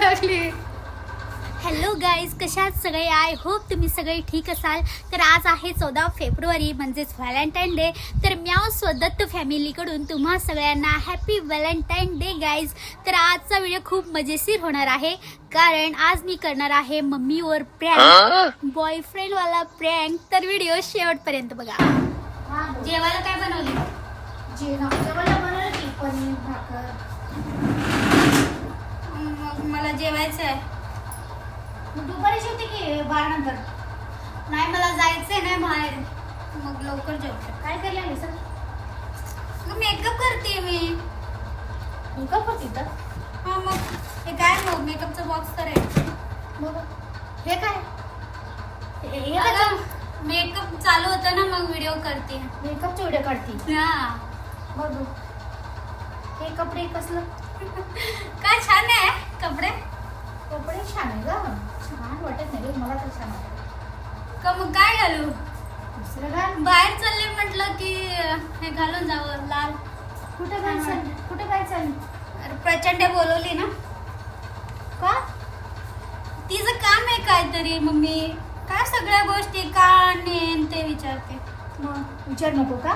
लागली. Hello guys कशात सगळे? आय होप तुम्ही सगळे ठीक असाल. तर आज आहे चौदा फेब्रुवारी म्हणजेच व्हॅलेंटाईन डे. तर म्याव स्वदत्त फॅमिलीकडून तुम्हा सगळ्यांना हॅपी व्हॅलेंटाईन डे गाईज तर आजचा व्हिडिओ खूप मजेशीर होणार आहे. कारण आज मी करणार आहे मम्मीवर प्रँक बॉयफ्रेंडवाला प्रँक तर व्हिडिओ शेवटपर्यंत बघा. जेवायला काय बनवले बनवलं की पनीर भाकर. मग मला जेवायचं आहे. मग दुपारी जेवते की बारा नंतर? नाही मला जायचंय नाही बाहेर. मग लवकर जेवते. काय केलं सर मेकअप करते मी. मेकअप होती तर हा मग हे काय मग? मेकअपचा बॉक्स तर आहे. बघ हे काय? मेकअप चालू? होता ना मग व्हिडिओ करते. मेकअपचे व्हिडिओ काढती. हा. बघ. हे कपडे कसलं? काय छान आहे कपडे? कपडे छान आहे ग. छान वाटत नाही मला तर छान वाटत का मग काय घालू? दुसरं घाल बाहेर चालले म्हटलं की हे घालून जावं लाल. कुठे काय चाल कुठे काय चाल अरे प्रचंड बोलवली ना. का? तिचं काम आहे काहीतरी मम्मी. काय सगळ्या गोष्टी का नेन ते विचारते. मग विचार नको का?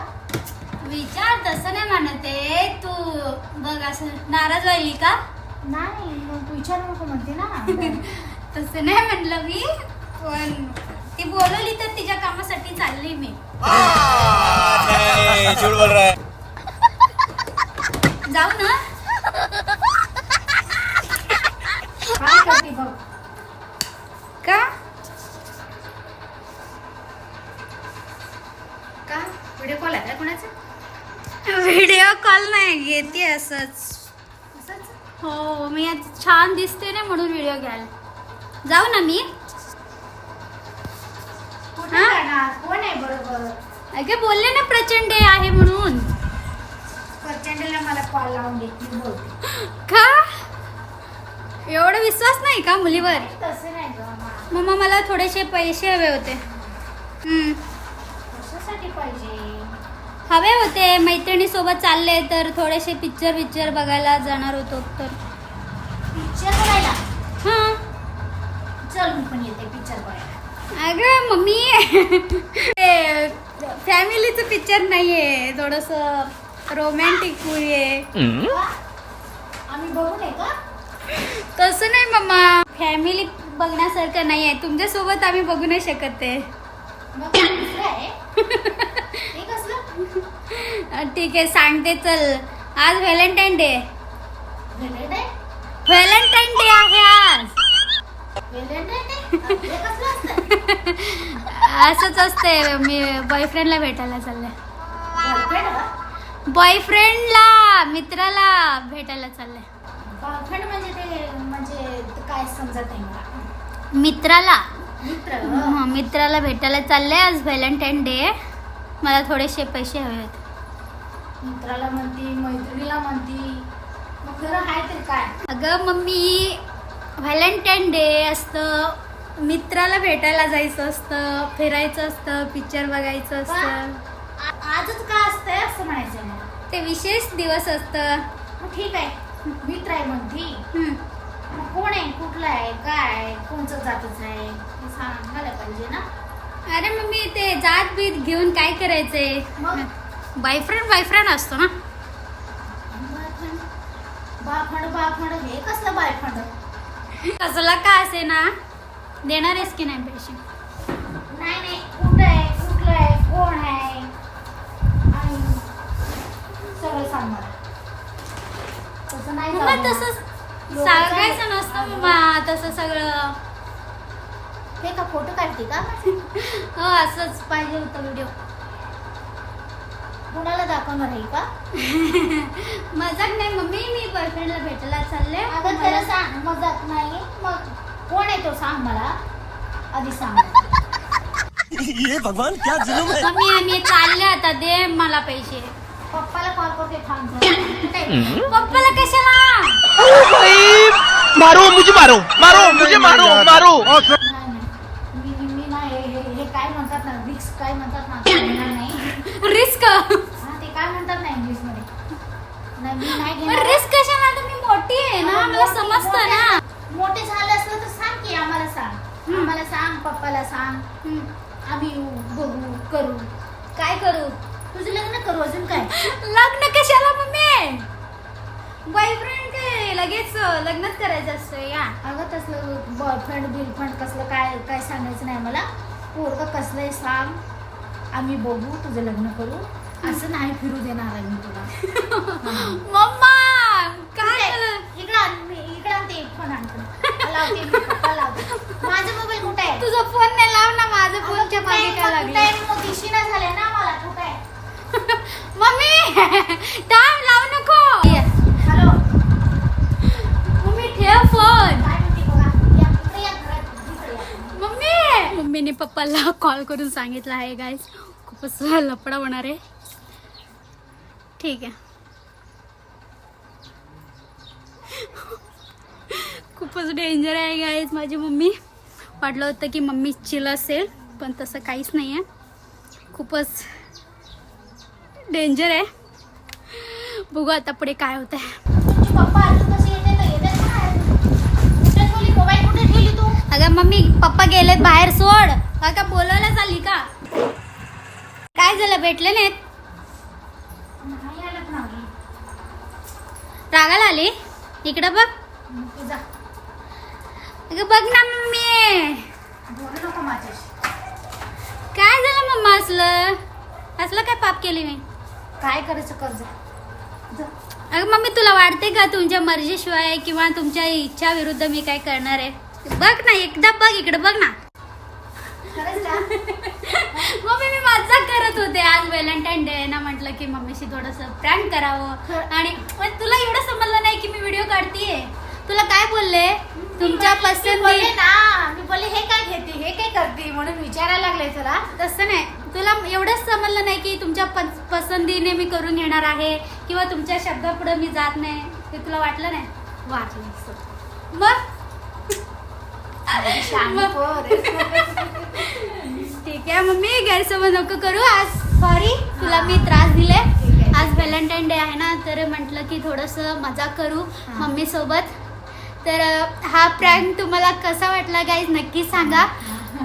विचार तसं नाही म्हणत आहे. तू बघ असं नाराज व्हायली का? नाही मग तू विचार नको म्हणते ना. तसं नाही म्हणलं मी पण ती बोलवली तर तिच्या कामासाठी चालली मी. नहीं झूठ बोल रहा है जाऊ ना. काय करते बघ. का? का? व्हिडिओ कॉल आहे का कोणाचा? व्हिडिओ कॉल नाही घेते असंच. हो मी आज छान दिसते ना म्हणून व्हिडिओ घ्याल. जाऊ ना मी. हा? कोण आहे बरोबर? अगे बोलले ना प्रचंड आहे म्हणून. प्रचंडला मला कॉल लावून का? एवढा विश्वास नाही का मुलीवर? तसं नाही ग मा. मम्मा मला थोडेसे पैसे हवे होते. हम्म. कशासाठी पाहिजे? हवे होते. मैत्रिणीसोबत चालले तर थोडेसे पिक्चर पिक्चर बघायला जाणार होतो तर. पिक्चर बघायला? हां. चल मी पण येते पिक्चर बघायला. अगं मम्मी. फॅमिलीचं पिक्चर नाही आहे थोडंसं रोमॅन्टिक मूवी आहे? आम्ही बघू नये का? तसं नाही मम्मा. फॅमिली बघण्यासारखं नाही आहे तुमच्यासोबत आम्ही बघू नाही शकत ते मग ते दुसरं आहे हे कसलं अं, ठीक आहे सांगते चल. आज व्हॅलेंटाईन डे. व्हॅलेंटाईन? डे आहे आज. असंच असते मी बॉयफ्रेंडला भेटायला चालले. बॉयफ्रेंडला मित्राला भेटायला चालले. गर्लफ्रेंड म्हणजे ते म्हणजे काय समजत नाही मित्राला. मित्र? हं, मित्राला भेटायला चालले आज व्हॅलेंटाईन डे. मला थोडेसे पैसे हवे होते. मित्राला म्हणती मैत्रिणीला म्हणती मग खरं आहे तरी काय? अगं मम्मी व्हॅलेंटाईन डे असतं मित्राला भेटायला जायचं असतं फिरायचं असतं पिक्चर बघायचं असतं. आजच का असतंय असं म्हणायचं मला? ते विशेष दिवस असतं. मग ठीक आहे. मित्र आहे म्हणती. मग कोण आहे? कुठला आहे? काय कोणचं जातच आहे? हे सांगायला पाहिजे ना? अरे मम्मी ते जात बीत घेऊन काय करायचंय? मग? बॉयफ्रेंड बॉयफ्रेंड असतो ना? बायफंड बाफंड बाफंड हे कसलं बायफंड कसला का असे ना? देणार आहेस की नाही पैसे? नाही नाही. कुठं आहे? कुठलं आहे? कोण आहे? आणि सगळं सांग मला तसं नाही. तसं सांगायचं नसतं मम्मा तसं सगळं. हे का फोटो काढते का? हो असंच पाहिजे होतं व्हिडिओ दाखवणार आहे का? मजाक नाही मम्मी मी बॉयफ्रेंडला भेटायला चालले. अगं त्याला सांग मजाक नाही. मग कोण आहे तो सांग मला? आधी सांग. ये भगवान क्या जुलुम है? मम्मी आम्ही चालले आता दे मला पैसे. पप्पाला कॉल करते थांब जरा. पप्पाला कशाला? मारो मुझे मारो मारो मुझे मारो मारो. पप्पाला सांग. आम्ही येऊ बघू करू. काय करू? तुझं लग्न करू अजून काय? लग्न कशाला मम्मी? बॉयफ्रेंड काय? लगेच लग्नच करायचं असतं या. अगं तसलं बॉयफ्रेंड बिलफ्रेंड कसलं काय काय सांगायचं नाही मला. पोरगं कसलं आहे सांग. आम्ही बघू तुझं लग्न करू. असं नाही फिरू देणार आहे मी तुला. मम्मा काय? इकडं इकडं आणते फोन आणतो लावते मी पप्पा लावते. माझा मोबाईल कुठे आहे? तुझा फोन नाही लाव ना माझं फोनच्या कुठे मागे आहे? काय लागली? मग दिशीना झाले ना मला कुठे आहे? मम्मी थांब लावू नको. हॅलो मम्मी ठेव फोन काय म्हणते बघा? या इकडे या घरात? इकडे या. मम्मी. मम्मीने पप्पाला कॉल करून सांगितलं आहे गाईज खूपच लपडा होणार आहे. ठीक आहे. खूपच डेंजर आहे गाईज माझी मम्मी वाटलं होतं की मम्मी चिल असेल पण तसं काहीच नाही आहे खूपच डेंजर आहे. बघू आता पुढे काय होतं आहे अगं मम्मी पप्पा गेलेत बाहेर सोड. काका बोलायला चालली का? काय झालं? भेटले नाहीत. रागाला आली? इकडं बघ. अगं बघ ना मम्मी. बोलू नको माझ्याशी. काय झालं मम्मा असलं? असलं काय पाप केली मी? काय करायचं कर जा. जा. अगं मम्मी तुला वाटते का तुमच्या मर्जीशिवाय किंवा तुमच्या इच्छा विरुद्ध मी काय करणार आहे? बघ ना एकदा बघ इकडं बघ ना. मम्मी मी मजाक करत होते आज व्हॅलेंटाईन डे ना म्हटलं की मम्मीशी थोडस प्रँक करावं. आणि पण तुला एवढं समजलं नाही की मी व्हिडिओ काढतीये. तुला काय बोलले? तुमच्या बोलले पसंती ना मी बोलले हे काय घेते? हे काय करते? म्हणून विचारायला लागले तुला. तसं नाही. तुला एवढंच समजलं नाही की तुमच्या पस- पसंतीने मी करून घेणार आहे किंवा तुमच्या शब्दापुढे मी जात नाही. हे तुला वाटलं नाही? वाटलं असं. मग? शहाणी मग- पोर. ठीक आहे मम्मी गैरसमज नको करू. आज सॉरी तुला मी त्रास दिले ठीक आहे. आज व्हॅलेंटाईन डे आहे ना तर म्हटलं की थोडंसं मजा करू हा. मम्मी सोबत तर हा प्रँक तुम्हाला कसा वाटला गाईज नक्की सांगा.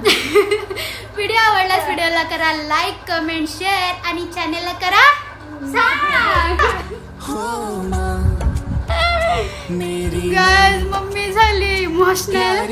व्हिडिओ आवडल्यास व्हिडिओला करा लाईक कमेंट शेअर आणि चॅनेलला करा गाईज मम्मी झाली इमोशनल